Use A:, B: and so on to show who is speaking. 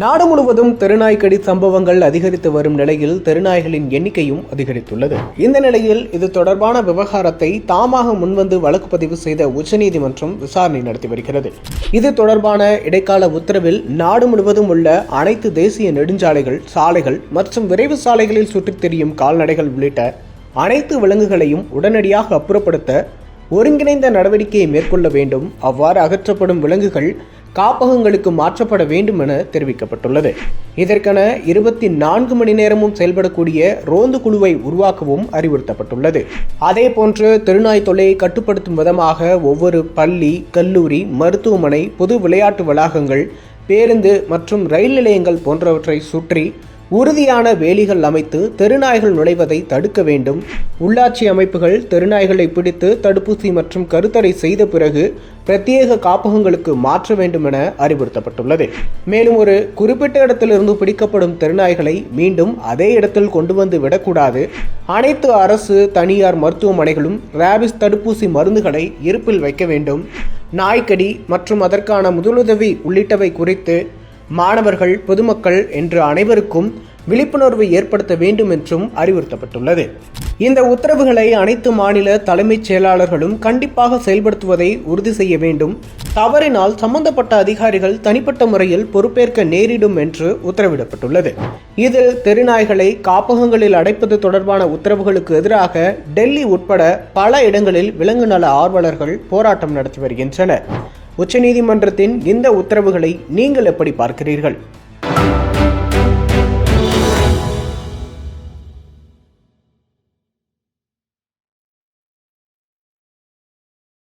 A: நாடு முழுவதும் தெருநாய்க்கடி சம்பவங்கள் அதிகரித்து வரும் நிலையில் தெருநாய்களின் எண்ணிக்கையும் அதிகரித்துள்ளது. இந்த நிலையில் இது தொடர்பான விவகாரத்தை தாமாக முன்வந்து வழக்கு பதிவு செய்த உச்சநீதிமன்றம் விசாரணை நடத்தி வருகிறது. இது தொடர்பான இடைக்கால உத்தரவில் நாடு முழுவதும் உள்ள அனைத்து தேசிய நெடுஞ்சாலைகள் சாலைகள் மற்றும் விரைவு சாலைகளில் சுற்றித் திரியும் கால்நடைகள் உள்ளிட்ட அனைத்து விலங்குகளையும் உடனடியாக அப்புறப்படுத்த ஒருங்கிணைந்த நடவடிக்கையை மேற்கொள்ள வேண்டும். அவ்வாறு அகற்றப்படும் விலங்குகள் காப்பகங்களுக்கு மாற்றப்பட வேண்டும் என தெரிவிக்கப்பட்டுள்ளது. இதற்கென இருபத்தி நான்கு மணி நேரமும் செயல்படக்கூடிய ரோந்து குழுவை உருவாக்கவும் அறிவுறுத்தப்பட்டுள்ளது. அதே போன்று திருநாய் தொல்லையை கட்டுப்படுத்தும் விதமாக ஒவ்வொரு பள்ளி கல்லூரி மருத்துவமனை பொது விளையாட்டு வளாகங்கள் பேருந்து மற்றும் ரயில் நிலையங்கள் போன்றவற்றை சுற்றி உறுதியான வேலிகள் அமைத்து தெருநாய்கள் நுழைவதை தடுக்க வேண்டும். உள்ளாட்சி அமைப்புகள் தெருநாய்களை பிடித்து தடுப்பூசி மற்றும் கருத்தடை செய்த பிறகு பிரத்யேக காப்பகங்களுக்கு மாற்ற வேண்டும் என அறிவுறுத்தப்பட்டுள்ளது. மேலும் ஒரு குறிப்பிட்ட இடத்திலிருந்து பிடிக்கப்படும் தெருநாய்களை மீண்டும் அதே இடத்தில் கொண்டு வந்து விடக்கூடாது. அனைத்து அரசு தனியார் மருத்துவமனைகளும் ரேபிஸ் தடுப்பூசி மருந்துகளை இருப்பில் வைக்க வேண்டும். நாய்க்கடி மற்றும் அதற்கான முதலுதவி உள்ளிட்டவை குறித்து மாணவர்கள் பொதுமக்கள் என்று அனைவருக்கும் விழிப்புணர்வு ஏற்படுத்த வேண்டும் என்றும் அறிவுறுத்தப்பட்டுள்ளது. இந்த உத்தரவுகளை அனைத்து மாநில தலைமைச் செயலாளர்களும் கண்டிப்பாக செயல்படுத்துவதை உறுதி செய்ய வேண்டும். தவறினால் சம்பந்தப்பட்ட அதிகாரிகள் தனிப்பட்ட முறையில் பொறுப்பேற்க நேரிடும் என்று உத்தரவிடப்பட்டுள்ளது. இதில் தெருநாய்களை காப்பகங்களில் அடைப்பது தொடர்பான உத்தரவுகளுக்கு எதிராக டெல்லி உட்பட பல இடங்களில் விலங்கு நல ஆர்வலர்கள் போராட்டம் நடத்தி வருகின்றனர். உச்சநீதிமன்றத்தின் இந்த உத்தரவுகளை நீங்கள் எப்படி பார்க்கிறீர்கள்?